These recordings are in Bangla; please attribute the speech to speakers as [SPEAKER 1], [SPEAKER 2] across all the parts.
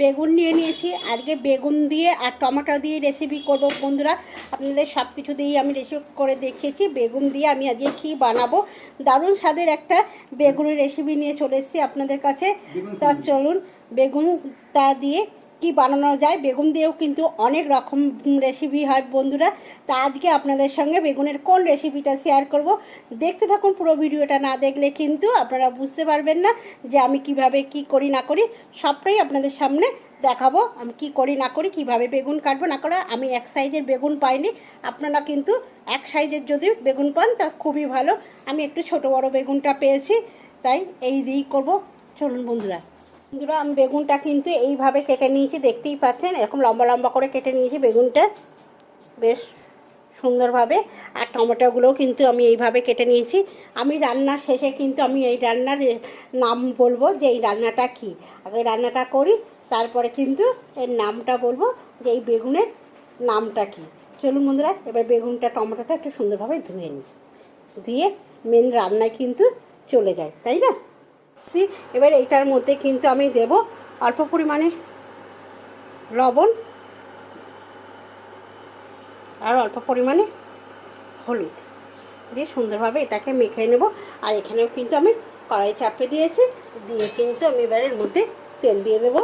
[SPEAKER 1] বেগুন নিয়ে নিয়েছি। আজকে বেগুন দিয়ে আর টমেটো দিয়ে রেসিপি করব বন্ধুরা। আপনাদের সব কিছু দিয়েই আমি রেসিপি করে দেখিয়েছি। বেগুন দিয়ে আমি আজকে কী বানাবো? দারুণ স্বাদের একটা বেগুনের রেসিপি নিয়ে চলে এসেছি আপনাদের কাছে। তা চলুন বেগুন তা দিয়ে কি বানানো যায়, বেগুন দিয়েও কিন্তু অনেক রকম রেসিপি হয় বন্ধুরা। তা আজকে আপনাদের সঙ্গে বেগুনের কোন রেসিপিটা শেয়ার করব, দেখতে থাকুন পুরো ভিডিওটা, না দেখলে কিন্তু আপনারা বুঝতে পারবেন না যে আমি কীভাবে কি করি, না করি। সবটাই আপনাদের সামনে দেখাবো, আমি কি করি, না করি, কীভাবে বেগুন কাটবো, না করে। আমি এক সাইজের বেগুন পাইনি, আপনারা কিন্তু এক সাইজের যদি বেগুন পান, তা খুবই ভালো। আমি একটু ছোট বড় বেগুনটা পেয়েছি, তাই এই দিয়েই করব। চলুন বন্ধুরা। বন্ধুরা, আমি বেগুনটা কিন্তু এইভাবে কেটে নিয়েছি, দেখতেই পাচ্ছেন, এরকম লম্বা লম্বা করে কেটে নিয়েছি বেগুনটা, বেশ সুন্দরভাবে। আর টমেটোগুলোও কিন্তু আমি এইভাবে কেটে নিয়েছি। আমি রান্নার শেষে কিন্তু আমি এই রান্নার নাম বলব যে এই রান্নাটা কী। আগে রান্নাটা করি, তারপরে কিন্তু এর নামটা বলব যে এই বেগুনের নামটা কী। চলুন বন্ধুরা, এবার বেগুনটা, টমেটোটা একটু সুন্দরভাবে ধুয়ে নিই। ধুয়ে মেন রান্নায় কিন্তু চলে যায়, তাই না? সি এবার এটার মধ্যে কিন্তু আমি দেব অল্প পরিমাণে লবণ আর অল্প পরিমাণে হলুদ। দিয়ে সুন্দরভাবে এটাকে মেখে নেব। আর এখানেও কিন্তু আমি কড়াই চাপে দিয়েছি। দিয়ে কিন্তু আমি এবারের মধ্যে তেল দিয়ে দেবো।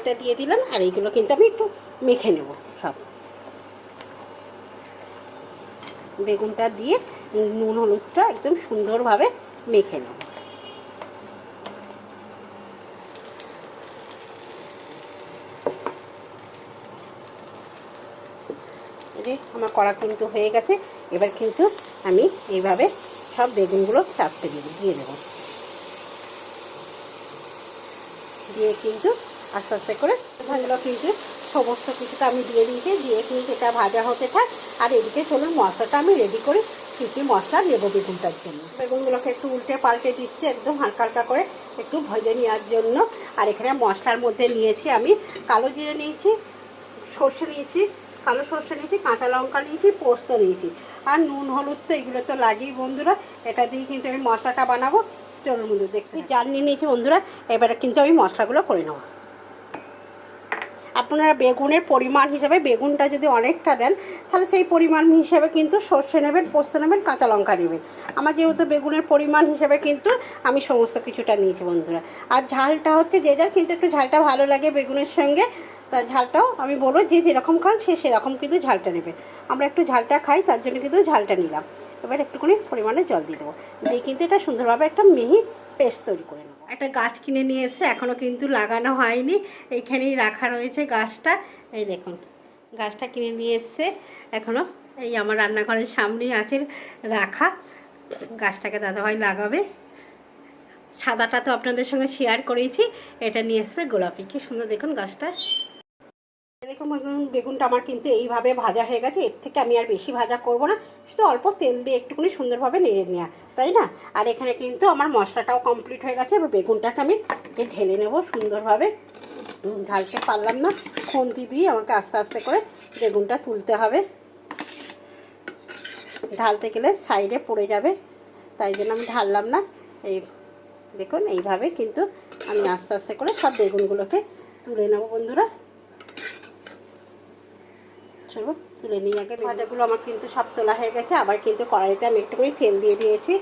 [SPEAKER 1] এটা দিয়ে দিলাম, আর এইগুলো কিন্তু আমি একটু মেখে নেব সব। বেগুনটা দিয়ে নুন হলুদটা একদম সুন্দরভাবে মেখে নেব। আমার কড়া কিন্তু হয়ে গেছে, এবার কিন্তু আমি এইভাবে সব বেগুনগুলো চাপতে দিয়ে দিয়ে দেবো। দিয়ে কিন্তু আস্তে আস্তে করে। ভাজলো কিন্তু সমস্ত কিছুটা আমি দিয়ে দিয়েছি দিয়ে কিন্তু এটা ভাজা হতে থাক। আর এদিকে চলুন মশলাটা আমি রেডি করি কী কী মশলা নেব বেগুনটার জন্য। বেগুনগুলোকে একটু উল্টে পাল্টে দিচ্ছি একদম হালকা হালকা করে একটু ভেজে নেওয়ার জন্য। আর এখানে মশলার মধ্যে নিয়েছি আমি কালো জিরে নিয়েছি সর্ষে নিয়েছি কালো সর্ষে নিয়েছি কাঁচা লঙ্কা নিয়েছি পোস্ত নিয়েছি। আর নুন হলুদ তো এগুলো তো লাগেই বন্ধুরা। এটা দিয়ে কিন্তু আমি মশলাটা বানাবো। চলুন বন্ধু দেখছি জাল নিয়ে নিয়েছি বন্ধুরা। এবারে কিন্তু আমি মশলাগুলো করে নেব। আপনারা বেগুনের পরিমাণ হিসাবে বেগুনটা যদি অনেকটা দেন, তাহলে সেই পরিমাণ হিসাবে কিন্তু সর্ষে নেবেন, পোস্ত নেবেন, কাঁচা লঙ্কা নেবেন। আমার যেহেতু বেগুনের পরিমাণ হিসাবে কিন্তু আমি সমস্ত কিছুটা নিয়েছি বন্ধুরা। আর ঝালটা হচ্ছে যে যার কিন্তু একটু ঝালটা ভালো লাগে বেগুনের সঙ্গে, তা ঝালটাও আমি বলব যে যেরকম খান সে সেরকম কিন্তু ঝালটা নেবে। আমরা একটু ঝালটা খাই, তার জন্য কিন্তু ঝালটা নিলাম। এবার একটুখানি পরিমাণে জল দিয়ে দেবো। দিয়ে কিন্তু এটা সুন্দরভাবে একটা মিহি পেস্ট তৈরি করে নেব। একটা গাছ কিনে নিয়ে এসে এখনও কিন্তু লাগানো হয়নি। এইখানেই রাখা রয়েছে গাছটা। এই দেখুন, গাছটা কিনে নিয়ে এসছে এখনও এই আমার রান্নাঘরের সামনেই আছে রাখা। গাছটাকে দাদাভাই লাগাবে। সাদাটা তো আপনাদের সঙ্গে শেয়ার করেছি। এটা নিয়ে এসছে গোলাপি। কি সুন্দর দেখুন গাছটা। দেখুন বেগুন বেগুনটা আমার কিন্তু এইভাবে ভাজা হয়ে গেছে, এর থেকে আমি আর বেশি ভাজা করব না, শুধু অল্প তেল দিয়ে একটুখানি সুন্দরভাবে নেড়ে নেওয়া তাই না? আর এখানে কিন্তু আমার মশলাটাও কমপ্লিট হয়ে গেছে, এবার বেগুনটাকে আমি ঢেলে নেব সুন্দরভাবে। ঢালতে পারলাম না, খুন্তি দিয়ে আমাকে আস্তে আস্তে করে বেগুনটা তুলতে হবে। ঢালতে গেলে সাইডে পড়ে যাবে, তাই জন্য আমি ঢাললাম না, এই দেখুন, এইভাবে কিন্তু আমি আস্তে আস্তে করে সব বেগুনগুলোকে তুলে নেব বন্ধুরা। চলো তুলে নিয়ে আগে ভাজাগুলো আমার কিন্তু সব তোলা হয়ে গেছে। আবার কিন্তু কড়াইতে আমি একটুখানি তেল দিয়ে দিয়েছি।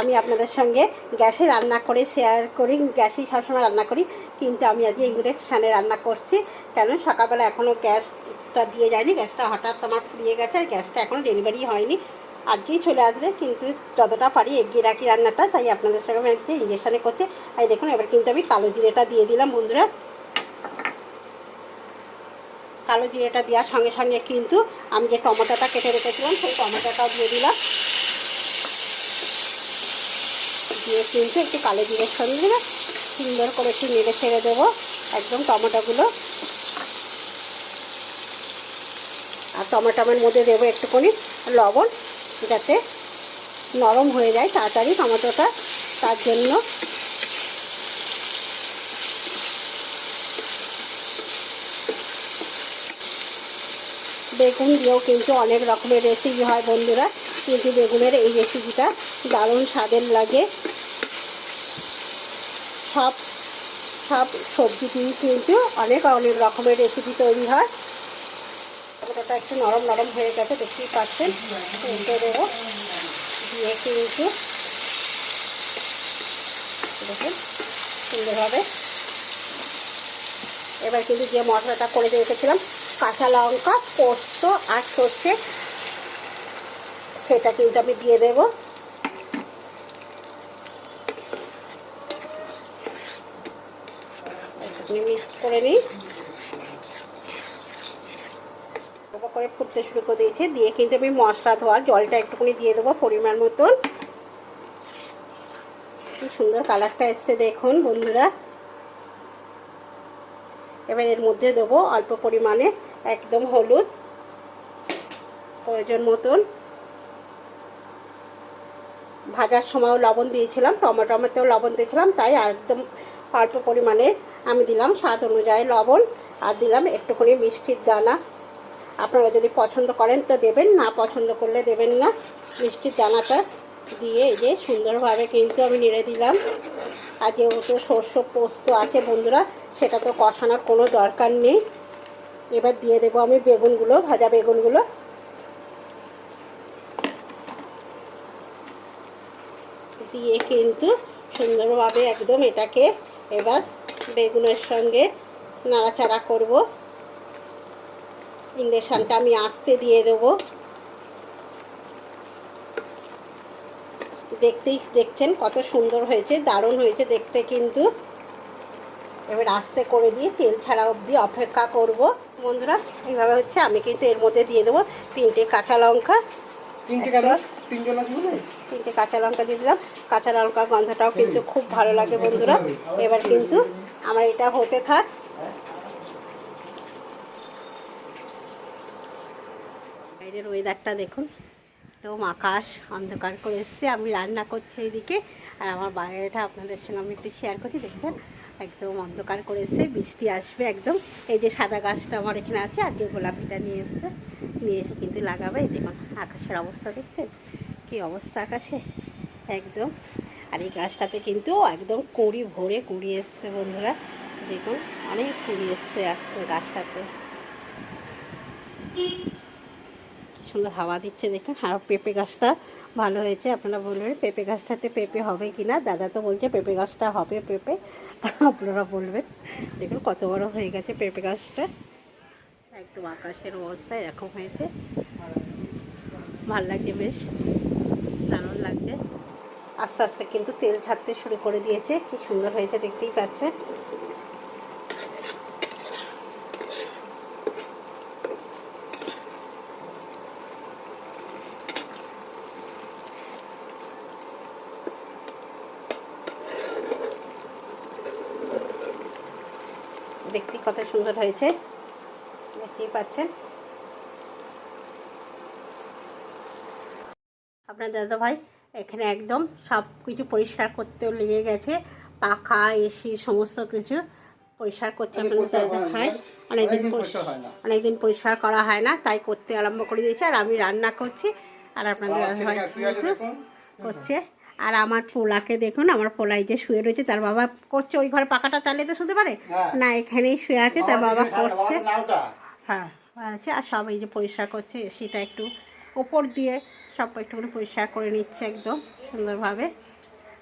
[SPEAKER 1] আমি আপনাদের সঙ্গে গ্যাসে রান্না করে শেয়ার করি গ্যাসেই সবসময় রান্না করি, কিন্তু আমি আজকে ইন্ডাকশানে রান্না করছি। কেন? সকালবেলা এখনও গ্যাসটা দিয়ে যায়নি, গ্যাসটা হঠাৎ আমার ফুরিয়ে গেছে আর গ্যাসটা এখনও ডেলিভারি হয়নি। আজকেই চলে আসবে, কিন্তু যতটা পারি এগিয়ে রাখি রান্নাটা, তাই আপনাদের সঙ্গে আমি আজকে ইঞ্জেকশানে করছি। আর দেখুন, এবার কিন্তু আমি কালো জিরেটা দিয়ে দিলাম, বন্ধুরা। কালো জিরেটা দেওয়ার সঙ্গে সঙ্গে কিন্তু আমি যে টমেটোটা কেটে রেখেছিলাম, সেই টমেটোটাও দিয়ে দিলাম। দিয়ে কিন্তু একটু কালো জিরের সঙ্গে না সুন্দর করে একটু নেড়ে ছেড়ে দেবো একদম টমেটোগুলো। আর টমেটোমের মধ্যে দেবো একটুখানি লবণ যাতে নরম হয়ে যায় তাড়াতাড়ি টমেটোটা, তার জন্য বেগুন দিয়েও কিন্তু অনেক রকমের রেসিপি হয় বন্ধুরা। কিন্তু বেগুনের এই রেসিপিটা দারুণ স্বাদের লাগে। সব সব সবজি দিয়ে কিন্তু অনেক অনেক রকমের রেসিপি তৈরি হয়। ওটা একটু নরম নরম হয়ে গেছে, দেখতেই পাচ্ছেন। দিয়ে কিন্তু দেখুন, সুন্দরভাবে এবার কিন্তু যে মশলাটা করে রেখেছিলাম, কাঁচা লঙ্কা, পোস্ত আর সর্ষে, সেটা কিন্তু আমি দিয়ে দেব। মিক্স করে নিই। করে ফুটতে শুরু করে দিয়েছে। দিয়ে কিন্তু আমি মশলা ধোয়া জলটা একটুখানি দিয়ে দেবো পরিমাণ মতন। কি সুন্দর কালারটা এসছে দেখুন বন্ধুরা। এবার এর মধ্যে দেবো অল্প পরিমাণে একদম হলুদ প্রয়োজন মতন। ভাজার সময়ও লবণ দিয়েছিলাম টমেটোমেতেও লবণ দিয়েছিলাম, তাই একদম অল্প পরিমাণে আমি দিলাম স্বাদ অনুযায়ী লবণ আর দিলাম একটুখানি মিষ্টির দানা। আপনারা যদি পছন্দ করেন তো দেবেন, না পছন্দ করলে দেবেন না। মিষ্টির দানাটা দিয়ে এই যে সুন্দরভাবে কিন্তু আমি নেড়ে দিলাম। আর যেহেতু শস্য পোস্ত আছে বন্ধুরা, সেটা তো কষানোর কোনো দরকার নেই। এবার দিয়ে দেবো আমি বেগুনগুলো, ভাজা বেগুনগুলো। দিয়ে কিন্তু সুন্দরভাবে একদম এটাকে এবার বেগুনের সঙ্গে নাড়াচাড়া করব। ইন্ডাকশানটা আমি আস্তে দিয়ে দেবো। দেখতেই দেখছেন কত সুন্দর হয়েছে দারুণ হয়েছে দেখতে কিন্তু। এবার আস্তে করে দিয়ে তেল ছাড়া অবধি অপেক্ষা করব। বন্ধুরা এইভাবে হচ্ছে আমি কিন্তু এর মধ্যে দিয়ে দেবো তিনটে কাঁচা লঙ্কা।
[SPEAKER 2] তিনটে
[SPEAKER 1] কাঁচা লঙ্কা দিয়ে দিলাম। কাঁচা লঙ্কা গন্ধটাও কিন্তু খুব ভালো লাগে বন্ধুরা। এবার কিন্তু আমার এটা হতে থাক। বাইরের ওয়েদারটা দেখুন। একদম আকাশ অন্ধকার করে এসছে। আমি রান্না করছি এইদিকে। আর আমার বাইরেটা আপনাদের সঙ্গে আমি একটু শেয়ার করছি। দেখছেন? একদম অন্ধকার করে বৃষ্টি আসবে একদম। এই যে সাদা গাছটা আমার এখানে আছে আজকে গোলাপিটা নিয়ে এসছে। নিয়ে এসে কিন্তু লাগাবে। এই দেখুন, আকাশের অবস্থা দেখছেন? কি অবস্থা আকাশে? একদম। আর এই গাছটাতে কিন্তু একদম কুড়ি ভরে কুড়ি এসছে বন্ধুরা। দেখুন, অনেক কুড়ি এসছে গাছটাতে। সুন্দর হাওয়া দিচ্ছে দেখুন। আর পেঁপে গাছটা ভালো হয়েছে। আপনারা বলবেন, পেঁপে গাছটাতে পেঁপে হবে কি না? দাদা তো বলছে, পেঁপে গাছটা হবে পেঁপে। আপনারা বলবেন, দেখুন কত বড় হয়ে গেছে পেঁপে গাছটা। একদম আকাশের অবস্থা এরকম হয়েছে। ভালো লাগছে বেশ। দারুণ লাগছে। আস্তে আস্তে কিন্তু তেল ছাড়তে শুরু করে দিয়েছে। কি সুন্দর হয়েছে, দেখতেই পাচ্ছেন দেখতে কত সুন্দর হয়েছে। দেখতেই পাচ্ছেন। আপনার দাদা ভাই এখানে একদম সব কিছু পরিষ্কার করতেও লেগে গেছে। পাখা এসি সমস্ত কিছু পরিষ্কার করছে আপনাদের দাদা ভাই অনেকদিন
[SPEAKER 2] অনেকদিন
[SPEAKER 1] পরিষ্কার করা হয় না তাই করতে আরম্ভ করে দিয়েছে। আর আমি রান্না করছি। আর আপনাদের দাদা ভাই। করছে। আর আমার পোলাকে দেখুন আমার পোলাই যে শুয়ে রয়েছে তার বাবা করছে ওই ঘরে পাখাটা চালিয়ে তো শুতে পারে?
[SPEAKER 2] হ্যাঁ।
[SPEAKER 1] না এখানেই শুয়ে আছে তার বাবা করছে। হ্যাঁ আছে আর সব এই যে পরিষ্কার করছে সেটা একটু ওপর দিয়ে সব একটুখানি পরিষ্কার করে নিচ্ছে একদম সুন্দরভাবে।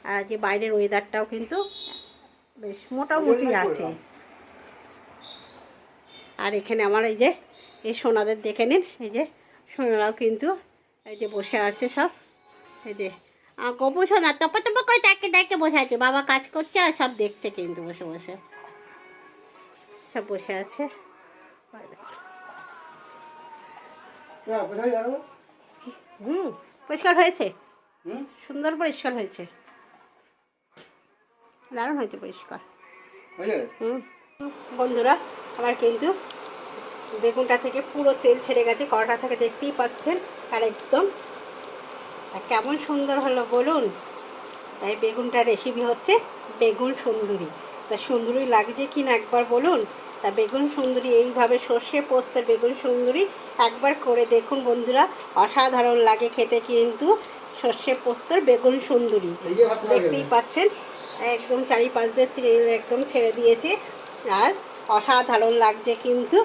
[SPEAKER 1] আর যে বাইরের ওয়েদারটাও কিন্তু বেশ মোটামুটি আছে। আর এখানে আমার এই যে এই সোনাদের দেখে নিন এই যে সোনারাও কিন্তু এই যে বসে আছে সব। এই যে গপু সোনা টপা টপা করে তাকে তাকে বসে আছে বাবা কাজ করছে আর সব দেখছে কিন্তু বসে বসে। সব বসে আছে? হুম পরিষ্কার হয়েছে।
[SPEAKER 2] হুম?
[SPEAKER 1] সুন্দর পরিষ্কার হয়েছে। দারুণ হয়েছে পরিষ্কার। হুম। বন্ধুরা আমার কিন্তু বেগুনটা থেকে পুরো তেল ছেড়ে গেছে কড়াটা থেকে দেখতেই পাচ্ছেন আর একদম আর কেমন সুন্দর হলো বলুন? তাই বেগুনটা রেসিপি হচ্ছে বেগুন সুন্দরী। তা সুন্দরী লাগছে কি না একবার বলুন? তা বেগুন সুন্দরী এইভাবে সর্ষে পোস্তের বেগুন সুন্দরী একবার করে দেখুন বন্ধুরা অসাধারণ লাগে খেতে কিন্তু সর্ষে পোস্তের বেগুন সুন্দরী। দেখতেই পাচ্ছেন একদম চারিপাশ দিয়ে তেল একদম ছেড়ে দিয়েছে আর অসাধারণ লাগছে কিন্তু।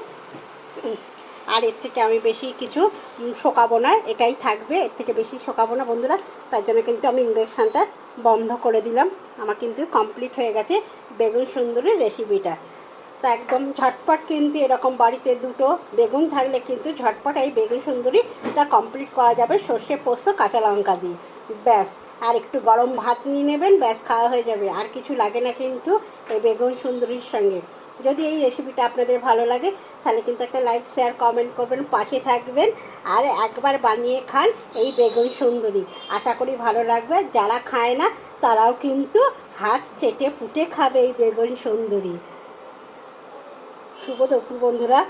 [SPEAKER 1] আর এর থেকে আমি বেশি কিছু শোকাবো না, এটাই থাকবে, এর থেকে বেশি শোকাবো না বন্ধুরা। তার জন্য কিন্তু আমি ইন্ডাকশানটা বন্ধ করে দিলাম। আমার কিন্তু কমপ্লিট হয়ে গেছে বেগুন সুন্দরীর রেসিপিটা তা একদম ঝটপট কিন্তু এরকম বাড়িতে দুটো বেগুন থাকলে কিন্তু ঝটপট এই বেগুন সুন্দরীটা কমপ্লিট করা যাবে সর্ষে পোস্ত, কাঁচা লঙ্কা দিয়ে। ব্যাস, আর একটু গরম ভাত নিয়ে নেবেন, ব্যাস, খাওয়া হয়ে যাবে। আর কিছু লাগে না কিন্তু এই বেগুন সুন্দরীর সঙ্গে। যদি এই রেসিপিটা আপনাদের ভালো লাগে, তাহলে কিন্তু একটা লাইক শেয়ার কমেন্ট করবেন, পাশে থাকবেন। আর একবার বানিয়ে খান এই বেগুন সুন্দরী। আশা করি ভালো লাগবে। যারা খায় না, তারাও কিন্তু হাত চেটে পুটে খাবে এই বেগুন সুন্দরী। শুভ দুপুর বন্ধুরা।